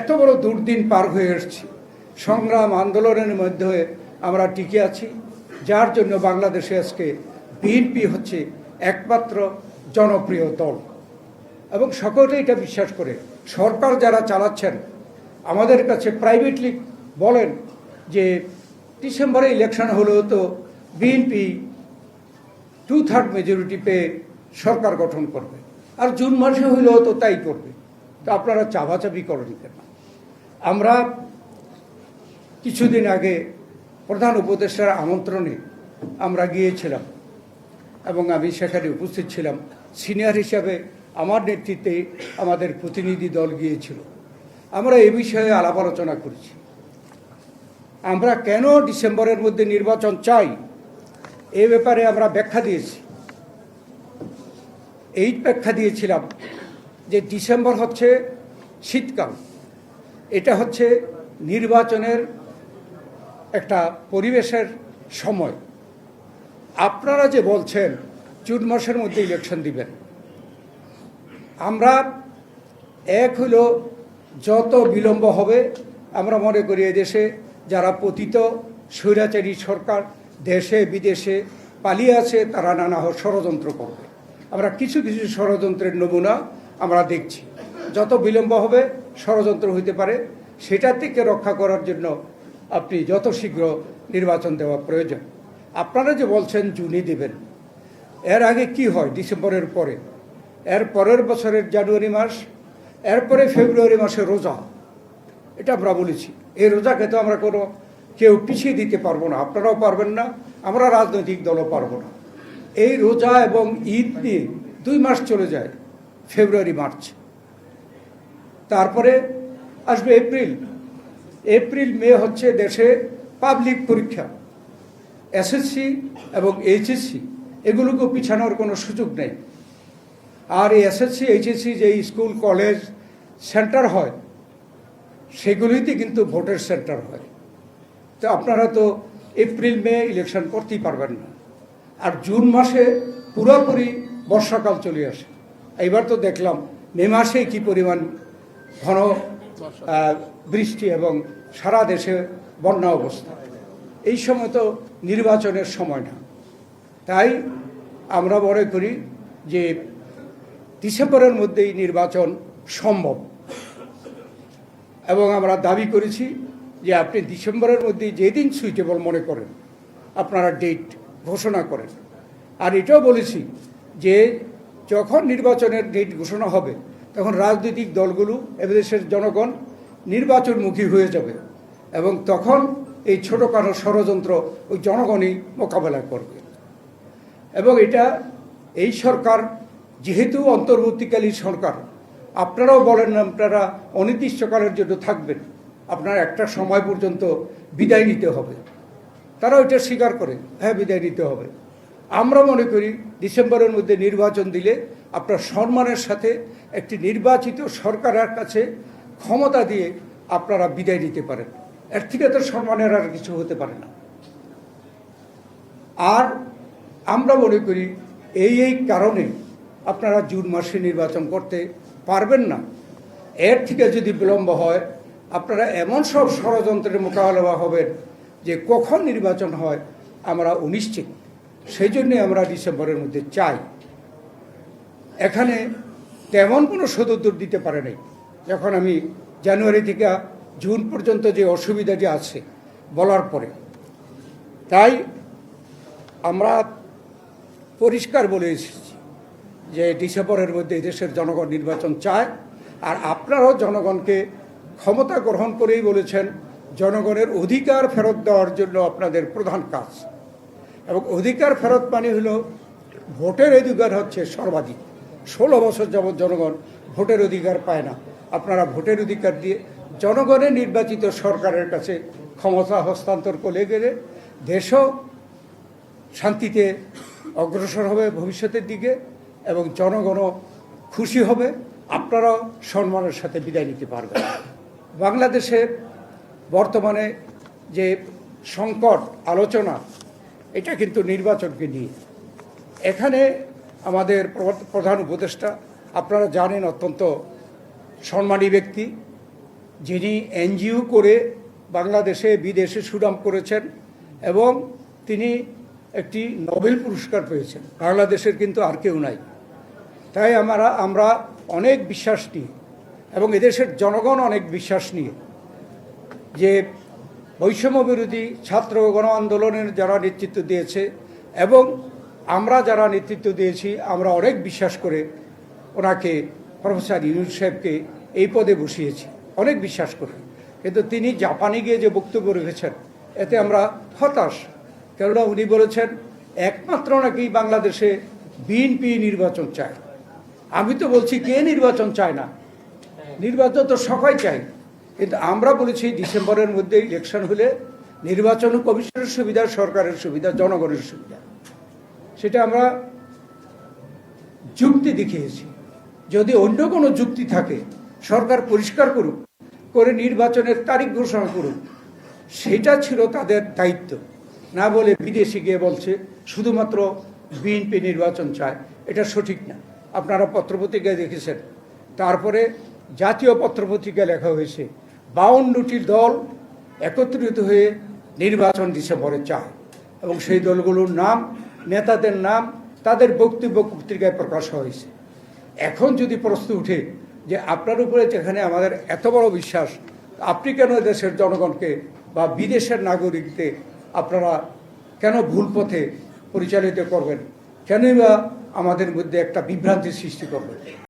এত বড় দুর্দিন পার হয়ে এসেছি। সংগ্রাম আন্দোলনের মধ্যে আমরা টিকে আছি, যার জন্য বাংলাদেশে আজকে বিএনপি হচ্ছে একমাত্র জনপ্রিয় দল। এবং সকলে এটা বিশ্বাস করে, সরকার যারা চালাচ্ছেন, আমাদের কাছে প্রাইভেটলি বলেন যে ডিসেম্বরে ইলেকশন হলেও তো বিএনপি টু থার্ড মেজরিটি পেয়ে সরকার গঠন করবে। আর জুন মাসে হইলেও তো তাই করবে। তো আপনারা চাপাচাপি করেন কেন আমরা কিছুদিন আগে প্রধান উপদেষ্টার আমন্ত্রণে আমরা গিয়েছিলাম এবং আমি সেখানে উপস্থিত ছিলাম। সিনিয়র হিসাবে আমার নেতৃত্বে আমাদের প্রতিনিধি দল গিয়েছিল। আমরা এ বিষয়ে আলাপ আলোচনা করেছি। আমরা কেন ডিসেম্বরের মধ্যে নির্বাচন চাই এ ব্যাপারে আমরা ব্যাখ্যা দিয়েছি। এই ব্যাখ্যা দিয়েছিলাম যে ডিসেম্বর হচ্ছে শীতকাল, এটা হচ্ছে নির্বাচনের একটা পরিবেশের সময়। আপনারা যে বলছেন জুন মাসের মধ্যে ইলেকশন দিবেন। আমরা এক হলো যত বিলম্ব হবে, আমরা মনে করি এদেশে যারা পতিত স্বৈরাচারী সরকার, দেশে, বিদেশে পালিয়ে আছে, তারা নানা ষড়যন্ত্র করবে। আমরা কিছু কিছু ষড়যন্ত্রের নমুনা আমরা দেখছি। যত বিলম্ব হবে, ষড়যন্ত্র হইতে পারে, সেটা থেকে রক্ষা করার জন্য আপনি যত শীঘ্র নির্বাচন দেওয়া প্রয়োজন। আপনারা যে বলছেন, জুনে দেবেন। এর আগে কি হয় ডিসেম্বরের পরে? এর পরের বছরের জানুয়ারি মাস এরপরে ফেব্রুয়ারি মাসে রোজা। এটা আমরা বলেছি। এই রোজাকে তো আমরা কোনো, কেউ পিছিয়ে দিতে পারব না। আপনারাও পারবেন না, আমরা রাজনৈতিক দলও পারব না। এই রোজা এবং ঈদ নিয়ে দুই মাস চলে যায়। February, March. তারপরে আসবে এপ্রিল। এপ্রিল, মে হচ্ছে দেশে পাবলিক পরীক্ষা। এসএসসি এবং এইচএসসি এগুলোকে পিছানোর কোনো সুযোগ নেই। আর এই এসএসসি, এইচএসসি যে স্কুল, কলেজ, সেন্টার হয়, সেগুলিতে কিন্তু ভোটের সেন্টার হয়। তো আপনারা তো এপ্রিল, মে ইলেকশন করতেই পারবেন না। আর জুন মাসে পুরোপুরি বর্ষাকাল চলে আসে। এইবার তো দেখলাম মে মাসে কি পরিমাণ ঘন বৃষ্টি এবং সারা দেশে বন্যা অবস্থা। এই সময় তো নির্বাচনের সময় না। তাই আমরা মনে করি যে ডিসেম্বরের মধ্যেই নির্বাচন সম্ভব। এবং আমরা দাবি করেছি যে আপনি ডিসেম্বরের মধ্যে যেদিন সুইটেবল মনে করেন, আপনারা ডেট ঘোষণা করেন। আর এটাও বলেছি যে যখন নির্বাচনের ডেট ঘোষণা হবে, তখন রাজনৈতিক দলগুলো, এদেশের জনগণ নির্বাচনমুখী হয়ে যাবে এবং তখন এই ছোটোখাটো ষড়যন্ত্র ওই জনগণই মোকাবেলা করবে। এবং এটা এই সরকার, যেহেতু অন্তর্বর্তীকালীন সরকার, আপনারাও বলেন আপনারা অনির্দিষ্টকালের জন্য থাকবেন, আপনার একটা সময় পর্যন্ত বিদায় নিতে হবে। তারা ওইটা স্বীকার করে হ্যাঁ বিদায় নিতে হবে। আমরা মনে করি ডিসেম্বরের মধ্যে নির্বাচন দিলে আপনার সম্মানের সাথে একটি নির্বাচিত সরকারের কাছে ক্ষমতা দিয়ে আপনারা বিদায় নিতে পারেন। এর থেকে তো সম্মানের আর কিছু হতে পারে না। আর আমরা মনে করি এই এই কারণে আপনারা জুন মাসে নির্বাচন করতে পারবেন না। এর থেকে যদি বিলম্ব হয়, আপনারা এমন সব ষড়যন্ত্রের মোকাবেলা হবেন যে কখন নির্বাচন হয়, আমরা অনিশ্চিত। সেই জন্যে আমরা ডিসেম্বরের মধ্যে চাই। এখানে তেমন কোনো সদুত্তর দিতে পারে নাই। যখন আমি জানুয়ারি থেকে জুন পর্যন্ত যে অসুবিধাটি আছে বলার পরে, তাই আমরা পরিষ্কার বলে এসেছি যে ডিসেম্বরের মধ্যে দেশের জনগণ নির্বাচন চায়। আর আপনারাও জনগণকে ক্ষমতা গ্রহণ করেই বলেছেন, জনগণের অধিকার ফেরত দেওয়ার জন্য আপনাদের প্রধান কাজ। এবং অধিকার ফেরত মানে হলো ভোটের অধিকার হচ্ছে সর্বাধিক। ষোলো বছর যাবৎ জনগণ ভোটের অধিকার পায় না। আপনারা ভোটের অধিকার দিয়ে জনগণের নির্বাচিত সরকারের কাছে ক্ষমতা হস্তান্তর করে গেলে দেশও শান্তিতে অগ্রসর হবে ভবিষ্যতের দিকে এবং জনগণও খুশি হবে। আপনারাও সম্মানের সাথে বিদায় নিতে পারবেন। বাংলাদেশে বর্তমানে যে সংকট, আলোচনা এটা কিন্তু নির্বাচনকে নিয়ে। এখানে আমাদের প্র- প্রধান উপদেষ্টা, আপনারা জানেন অত্যন্ত সম্মানী ব্যক্তি, যিনি এনজিও করে বাংলাদেশে, বিদেশে সুনাম করেছেন এবং তিনি একটি নোবেল পুরস্কার পেয়েছেন। বাংলাদেশের কিন্তু আর কেউ নাই। তাই আমরা আমরা অনেক বিশ্বাস নিয়ে এবং এদেশের জনগণ অনেক বিশ্বাস নিয়ে যে বৈষম্য বিরোধী ছাত্র গণ আন্দোলনের যারা নেতৃত্ব দিয়েছে এবং আমরা যারা নেতৃত্ব দিয়েছি, আমরা অনেক বিশ্বাস করে ওনাকে প্রফেসর ইউনুস সাহেবকে এই পদে বসিয়েছি, অনেক বিশ্বাস করে। কিন্তু তিনি জাপানে গিয়ে যে বক্তব্য রেখেছেন, এতে আমরা হতাশ। কেননা উনি বলেছেন, একমাত্র নাকি বাংলাদেশে বিএনপি নির্বাচন চায়? আমি তো বলছি, কে নির্বাচন চায় না? নির্বাচন তো সবাই চাই কিন্তু আমরা বলেছি ডিসেম্বরের মধ্যে ইলেকশন হলে নির্বাচন কমিশনের সুবিধা, সরকারের সুবিধা, জনগণের সুবিধা। সেটা আমরা যুক্তি দেখিয়েছি। যদি অন্য কোনো যুক্তি থাকে, সরকার পরিষ্কার করুক, করে নির্বাচনের তারিখ ঘোষণা করুক, সেটা ছিল তাদের দায়িত্ব। না বলে বিদেশে গিয়ে বলছে, শুধুমাত্র বিএনপি নির্বাচন চায়। এটা সঠিক না। আপনারা পত্রপত্রিকায় দেখেছেন। তারপরে জাতীয় পত্রপত্রিকায় লেখা হয়েছে। বাউন্নটি দল একত্রিত হয়ে নির্বাচন ডিসেম্বরে চায়। এবং সেই দলগুলোর নাম, নেতাদের নাম, তাদের বক্তব্য পত্রিকায় প্রকাশ হয়েছে। এখন যদি প্রশ্ন উঠে যে আপনার উপরে যেখানে আমাদের এত বড় বিশ্বাস, আপনি কেন দেশের জনগণকে বা বিদেশের নাগরিকদের আপনারা কেন ভুল পথে পরিচালিত করবেন? কেনই বা আমাদের মধ্যে একটা বিভ্রান্তি সৃষ্টি করবেন